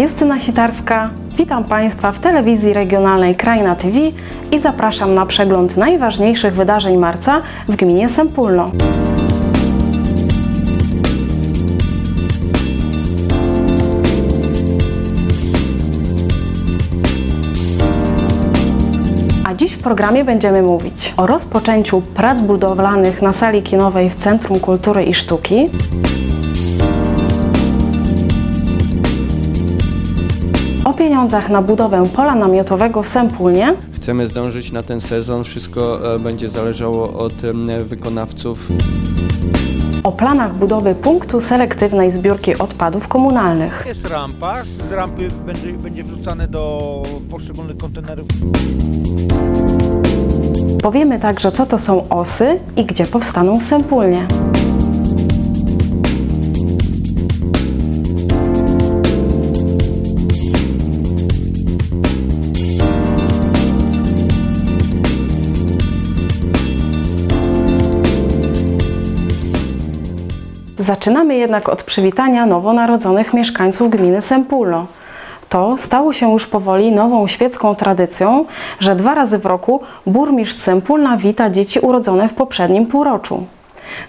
Justyna Sitarska, witam Państwa w telewizji regionalnej Krajna TV i zapraszam na przegląd najważniejszych wydarzeń marca w gminie Sempólno. Dziś w programie będziemy mówić o rozpoczęciu prac budowlanych na sali kinowej w Centrum Kultury i Sztuki, pieniądzach na budowę pola namiotowego w Sempólnie, Chcemy zdążyć na ten sezon, wszystko e, będzie zależało od wykonawców. o planach budowy punktu selektywnej zbiórki odpadów komunalnych. Jest rampa, z rampy będzie, będzie wrzucane do poszczególnych kontenerów. Powiemy także, co to są osy i gdzie powstaną w Sempólnie. Zaczynamy jednak od przywitania nowonarodzonych mieszkańców gminy Sempólno. To stało się już powoli nową świecką tradycją, że dwa razy w roku burmistrz Sempólna wita dzieci urodzone w poprzednim półroczu.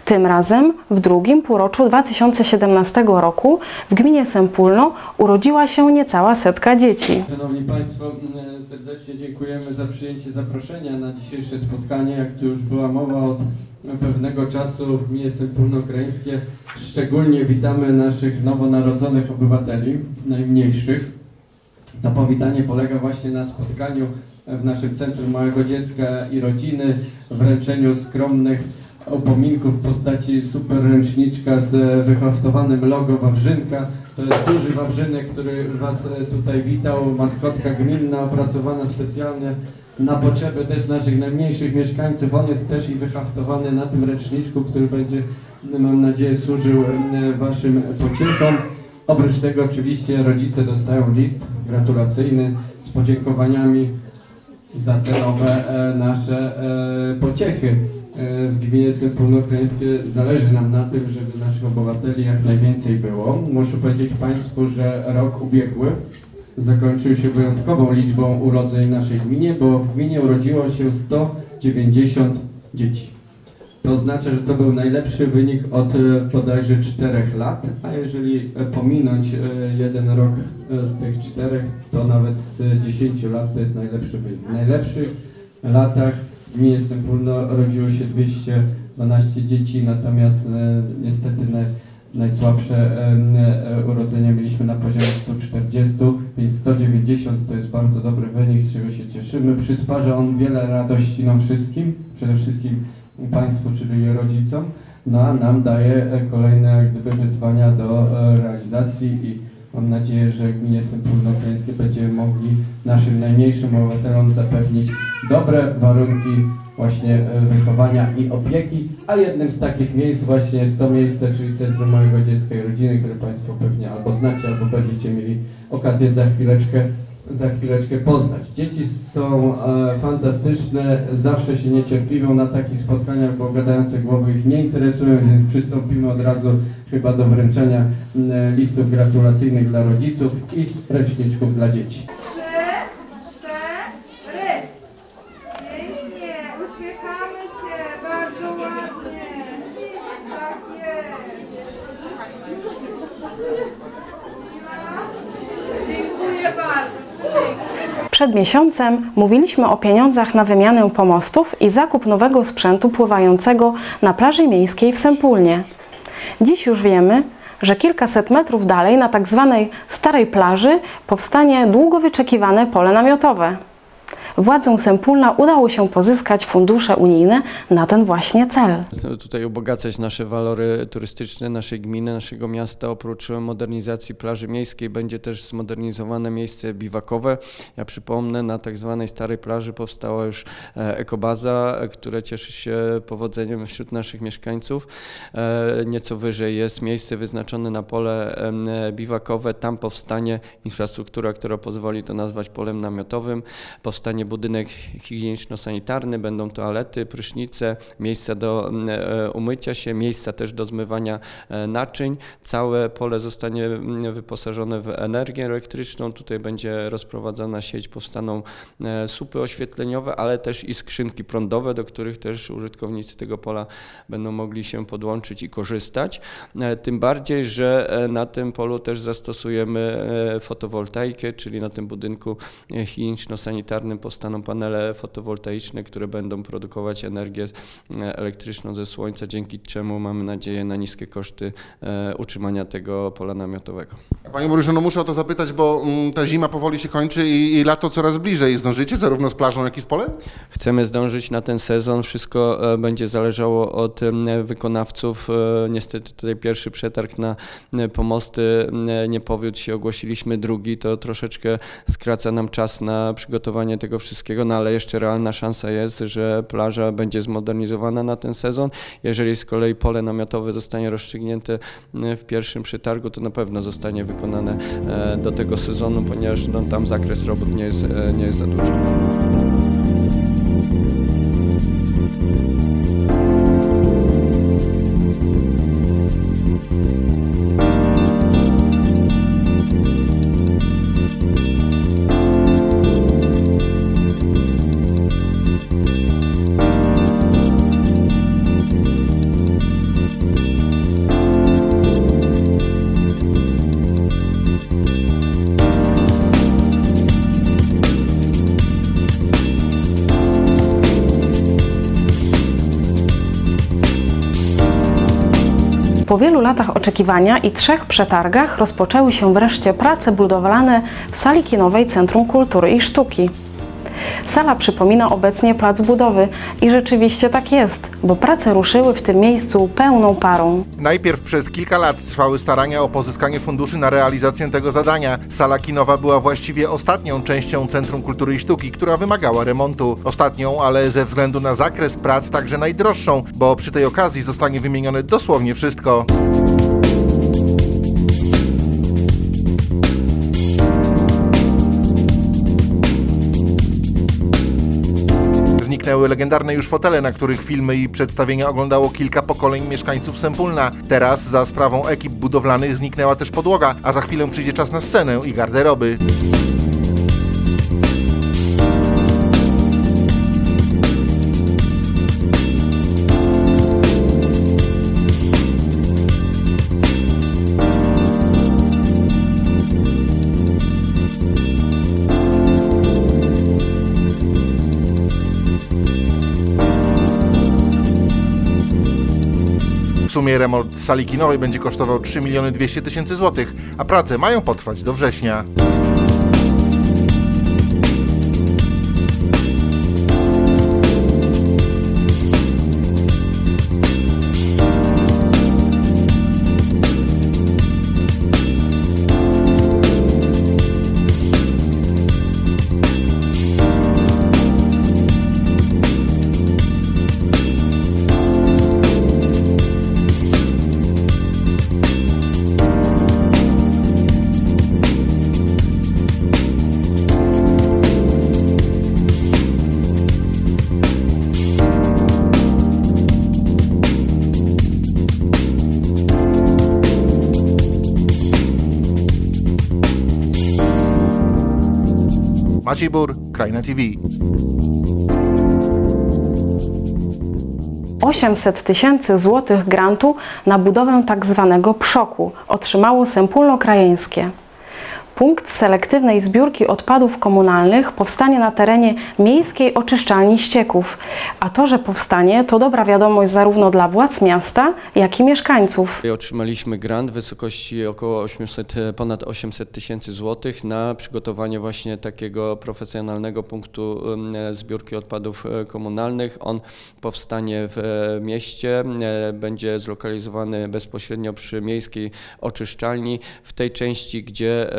Tym razem w drugim półroczu 2017 roku w gminie Sempólno urodziła się niecała setka dzieci. Szanowni Państwo, m, serdecznie dziękujemy za przyjęcie zaproszenia na dzisiejsze spotkanie. Jak tu już była mowa od pewnego czasu w gminie Sempólno-Krańskie, szczególnie witamy naszych nowonarodzonych obywateli, najmniejszych. To powitanie polega właśnie na spotkaniu w naszym Centrum Małego Dziecka i Rodziny, wręczeniu skromnych upominków w postaci super ręczniczka z wyhaftowanym logo Wawrzynka. To jest duży Wawrzynek, który Was e, tutaj witał, maskotka gminna opracowana specjalnie na potrzeby też naszych najmniejszych mieszkańców. On jest też i wyhaftowany na tym ręczniczku, który będzie, mam nadzieję, służył Waszym pociechom. Oprócz tego oczywiście rodzice dostają list gratulacyjny z podziękowaniami za te nowe e, nasze e, pociechy. E, w gminie Sempólno-Krańskie zależy nam na tym, żeby naszych obywateli jak najwięcej było. Muszę powiedzieć Państwu, że rok ubiegły zakończył się wyjątkową liczbą urodzeń w naszej gminie, bo w gminie urodziło się 190 dzieci. To oznacza, że to był najlepszy wynik od e, bodajże 4 lat, a jeżeli e, pominąć jeden rok z tych czterech, to nawet z 10 lat to jest najlepszy wynik. W najlepszych latach w gminie Sempólno rodziło się 212 dzieci, natomiast e, niestety naj, najsłabsze e, urodzenia mieliśmy na poziomie 140, więc 190 to jest bardzo dobry wynik, z czego się cieszymy. Przysparza on wiele radości nam wszystkim, przede wszystkim Państwu, czyli rodzicom, no a nam daje e, kolejne jak gdyby wyzwania do realizacji i mam nadzieję, że gminie Sempólno-Krańskie będziemy mogli naszym najmniejszym obywatelom zapewnić dobre warunki właśnie e, wychowania i opieki, a jednym z takich miejsc właśnie jest to miejsce, czyli Centrum Małego Dziecka i Rodziny, które Państwo pewnie albo znacie, albo będziecie mieli okazję za chwileczkę za chwileczkę poznać. Dzieci są e, fantastyczne, zawsze się niecierpliwią na takich spotkaniach, bo gadające głowy ich nie interesują, więc przystąpimy od razu chyba do wręczenia m, listów gratulacyjnych dla rodziców i ręczniczków dla dzieci. Trzy, cztery. Pięknie, uśmiechamy się, bardzo ładnie. Tak jest. Dziękuję bardzo. Przed miesiącem mówiliśmy o pieniądzach na wymianę pomostów i zakup nowego sprzętu pływającego na plaży miejskiej w Sempólnie. Dziś już wiemy, że kilkaset metrów dalej na tak zwanej starej plaży powstanie długo wyczekiwane pole namiotowe. Władzom Sempólna udało się pozyskać fundusze unijne na ten właśnie cel. Chcemy tutaj ubogacać nasze walory turystyczne naszej gminy, naszego miasta. Oprócz modernizacji plaży miejskiej będzie też zmodernizowane miejsce biwakowe. Ja przypomnę, na tak zwanej starej plaży powstała już e, ekobaza, e, która cieszy się powodzeniem wśród naszych mieszkańców. E, Nieco wyżej jest miejsce wyznaczone na pole biwakowe. Tam powstanie infrastruktura, która pozwoli to nazwać polem namiotowym. Powstanie powstanie budynek higieniczno-sanitarny, będą toalety, prysznice, miejsca do mm, e, umycia się, miejsca też do zmywania e, naczyń. Całe pole zostanie mm, wyposażone w energię elektryczną. Tutaj będzie rozprowadzana sieć, powstaną e, słupy oświetleniowe, ale też i skrzynki prądowe, do których też użytkownicy tego pola będą mogli się podłączyć i korzystać. Tym bardziej, że na tym polu też zastosujemy fotowoltaikę, czyli na tym budynku higieniczno-sanitarnym powstaną panele fotowoltaiczne, które będą produkować energię elektryczną ze słońca, dzięki czemu mamy nadzieję na niskie koszty e, utrzymania tego pola namiotowego. Panie burmistrzu, no muszę o to zapytać, bo mm, ta zima powoli się kończy i, i lato coraz bliżej. Zdążycie zarówno z plażą, jak i z polem? Chcemy zdążyć na ten sezon. Wszystko e, będzie zależało od wykonawców. E, Niestety tutaj pierwszy przetarg na pomosty nie powiódł się, ogłosiliśmy drugi. To troszeczkę skraca nam czas na przygotowanie tego wszystkiego, no ale jeszcze realna szansa jest, że plaża będzie zmodernizowana na ten sezon. Jeżeli z kolei pole namiotowe zostanie rozstrzygnięte m, w pierwszym przetargu, to na pewno zostanie wykonane e, do tego sezonu, ponieważ no, tam zakres robót nie jest, e, nie jest za duży. Po wielu latach oczekiwania i trzech przetargach rozpoczęły się wreszcie prace budowlane w sali kinowej Centrum Kultury i Sztuki. Sala przypomina obecnie plac budowy i rzeczywiście tak jest, bo prace ruszyły w tym miejscu pełną parą. Najpierw przez kilka lat trwały starania o pozyskanie funduszy na realizację tego zadania. Sala kinowa była właściwie ostatnią częścią Centrum Kultury i Sztuki, która wymagała remontu. Ostatnią, ale ze względu na zakres prac także najdroższą, bo przy tej okazji zostanie wymienione dosłownie wszystko. Zniknęły legendarne już fotele, na których filmy i przedstawienia oglądało kilka pokoleń mieszkańców Sempólna. Teraz za sprawą ekip budowlanych zniknęła też podłoga, a za chwilę przyjdzie czas na scenę i garderoby. W sumie remont sali kinowej będzie kosztował 3 miliony 200 tysięcy złotych, a prace mają potrwać do września. Krajna TV. 800 tysięcy złotych grantu na budowę tak zwanego PSZOK-u otrzymało Sempólno-Krajeńskie. Punkt selektywnej zbiórki odpadów komunalnych powstanie na terenie miejskiej oczyszczalni ścieków, a to, że powstanie, to dobra wiadomość zarówno dla władz miasta, jak i mieszkańców. Otrzymaliśmy grant w wysokości około 800, e, ponad 800 tysięcy złotych na przygotowanie właśnie takiego profesjonalnego punktu zbiórki odpadów e, komunalnych. On powstanie w e, mieście, e, będzie zlokalizowany bezpośrednio przy miejskiej oczyszczalni, w tej części, gdzie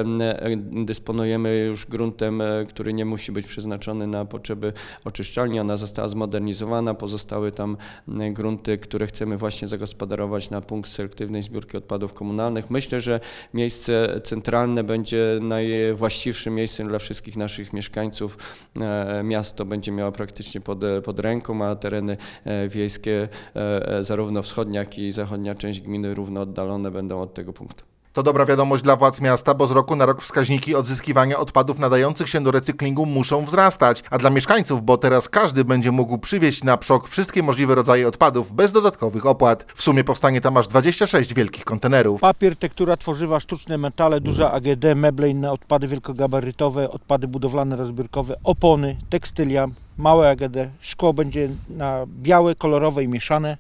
dysponujemy już gruntem, e, który nie musi być przeznaczony na potrzeby oczyszczalni. Ona została zmodernizowana, pozostały tam grunty, które chcemy właśnie zagospodarować na punkt selektywnej zbiórki odpadów komunalnych. Myślę, że miejsce centralne będzie najwłaściwszym miejscem dla wszystkich naszych mieszkańców. E, Miasto będzie miało praktycznie pod, pod ręką, a tereny e, wiejskie, e, e, zarówno wschodnia, jak i zachodnia część gminy równo oddalone będą od tego punktu. To dobra wiadomość dla władz miasta, bo z roku na rok wskaźniki odzyskiwania odpadów nadających się do recyklingu muszą wzrastać. A dla mieszkańców, bo teraz każdy będzie mógł przywieźć na przok wszystkie możliwe rodzaje odpadów bez dodatkowych opłat. W sumie powstanie tam aż 26 wielkich kontenerów. Papier, tektura tworzywa, sztuczne metale, duże AGD, meble, inne odpady wielkogabarytowe, odpady budowlane, rozbiórkowe, opony, tekstylia, małe AGD, szkło będzie na białe, kolorowe i mieszane,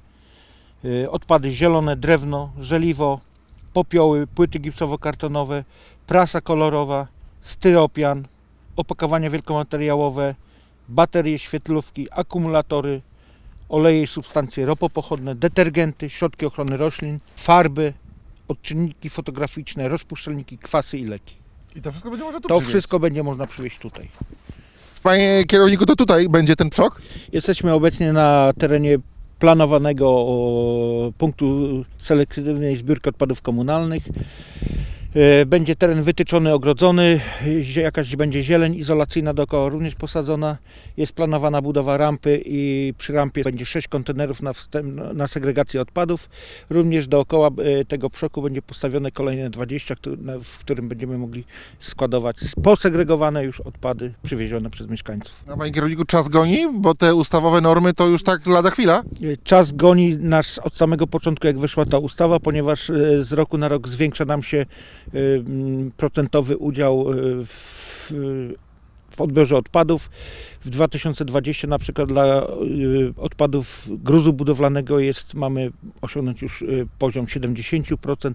y, odpady zielone, drewno, żeliwo, popioły, płyty gipsowo-kartonowe, prasa kolorowa, styropian, opakowania wielkomateriałowe, baterie, świetlówki, akumulatory, oleje i substancje ropopochodne, detergenty, środki ochrony roślin, farby, odczynniki fotograficzne, rozpuszczalniki, kwasy i leki. I to wszystko będzie można tu To wszystko będzie można przywieźć tutaj. Panie kierowniku, to tutaj będzie ten przok? Jesteśmy obecnie na terenie planowanego punktu selektywnej zbiórki odpadów komunalnych. E, Będzie teren wytyczony, ogrodzony, jakaś będzie zieleń izolacyjna dookoła również posadzona. Jest planowana budowa rampy i przy rampie będzie 6 kontenerów na, wstęp, na segregację odpadów. Również dookoła e, tego przoku będzie postawione kolejne 20, któ- na- w którym będziemy mogli składować posegregowane już odpady przywiezione przez mieszkańców. A panie kierowniku, czas goni, bo te ustawowe normy to już tak lada chwila. Czas goni nas od samego początku, jak weszła ta ustawa, ponieważ e, z roku na rok zwiększa nam się e, procentowy udział e, w, w odbiorze odpadów. W 2020 na przykład dla e, odpadów gruzu budowlanego jest, mamy osiągnąć już e, poziom 70%.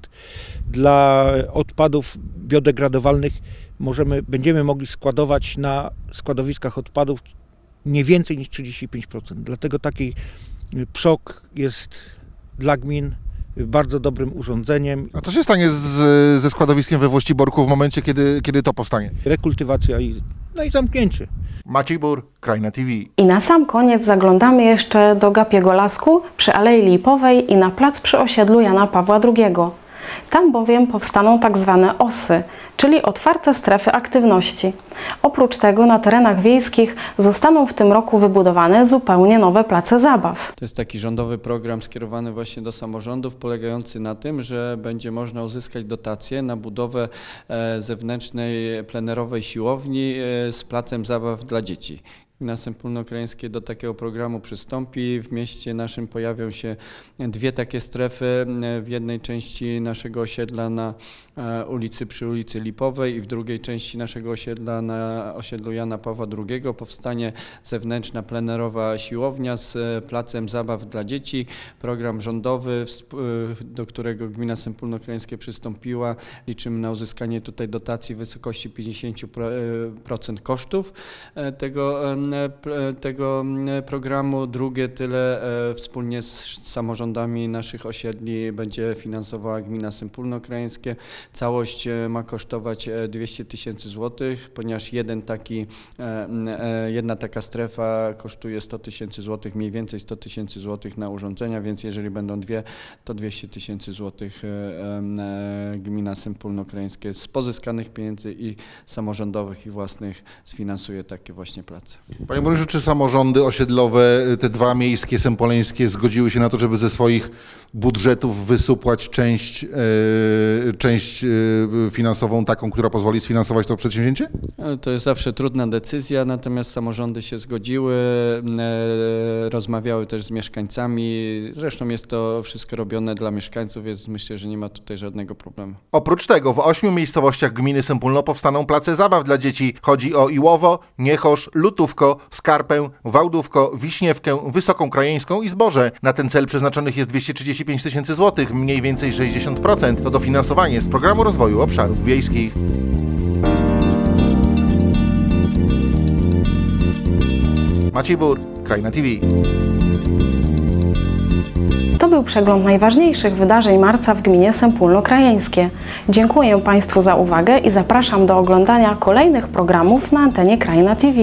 Dla odpadów biodegradowalnych możemy, będziemy mogli składować na składowiskach odpadów nie więcej niż 35%. Dlatego taki PSOK jest dla gmin bardzo dobrym urządzeniem. A co się stanie z, ze składowiskiem we Włościborku w momencie, kiedy, kiedy to powstanie? Rekultywacja i, no i zamknięcie. Maciej Bur, Krajna TV. I na sam koniec zaglądamy jeszcze do Gapiego Lasku przy Alei Lipowej i na plac przy osiedlu Jana Pawła II. Tam bowiem powstaną tak zwane OSY, czyli otwarte strefy aktywności. Oprócz tego na terenach wiejskich zostaną w tym roku wybudowane zupełnie nowe place zabaw. To jest taki rządowy program skierowany właśnie do samorządów, polegający na tym, że będzie można uzyskać dotacje na budowę e, zewnętrznej plenerowej siłowni e, z placem zabaw dla dzieci. Gmina Sępólno-Krajeńskie do takiego programu przystąpi. W mieście naszym pojawią się dwie takie strefy. W jednej części naszego osiedla na e, ulicy przy ulicy Lipowej i w drugiej części naszego osiedla na osiedlu Jana Pawła II powstanie zewnętrzna plenerowa siłownia z e, placem zabaw dla dzieci. Program rządowy, e, do którego gmina Sępólno-Krajeńskie przystąpiła. Liczymy na uzyskanie tutaj dotacji w wysokości 50% kosztów tego, tego mm, programu. Drugie tyle e, wspólnie z samorządami naszych osiedli będzie finansowała gmina Sępólno-Krajeńskie. Całość e, ma kosztować e, 200 tysięcy złotych, ponieważ jeden taki, e, e, jedna taka strefa kosztuje 100 tysięcy złotych, mniej więcej 100 tysięcy złotych na urządzenia, więc jeżeli będą dwie, to 200 tysięcy złotych e, e, gmina Sępólno-Krajeńskie z pozyskanych pieniędzy i samorządowych i własnych sfinansuje takie właśnie place. Panie burmistrzu, czy samorządy osiedlowe, te dwa miejskie, sempoleńskie, zgodziły się na to, żeby ze swoich budżetów wysupłać część, e, część e, finansową, taką, która pozwoli sfinansować to przedsięwzięcie? E, To jest zawsze trudna decyzja, natomiast samorządy się zgodziły, e, rozmawiały też z mieszkańcami. Zresztą jest to wszystko robione dla mieszkańców, więc myślę, że nie ma tutaj żadnego problemu. Oprócz tego w ośmiu miejscowościach gminy Sępólno powstaną place zabaw dla dzieci. Chodzi o Iłowo, Niechosz, Lutówko, Skarpę, Wałdówko, Wiśniewkę, Wysoką Krajeńską i Zboże. Na ten cel przeznaczonych jest 235 tysięcy złotych, mniej więcej 60% to dofinansowanie z Programu Rozwoju Obszarów Wiejskich. Maciej Bur, Krajna TV. To był był przegląd najważniejszych wydarzeń marca w gminie Sępólno-Krajeńskie. Dziękuję Państwu za uwagę i zapraszam do oglądania kolejnych programów na antenie Krajna TV.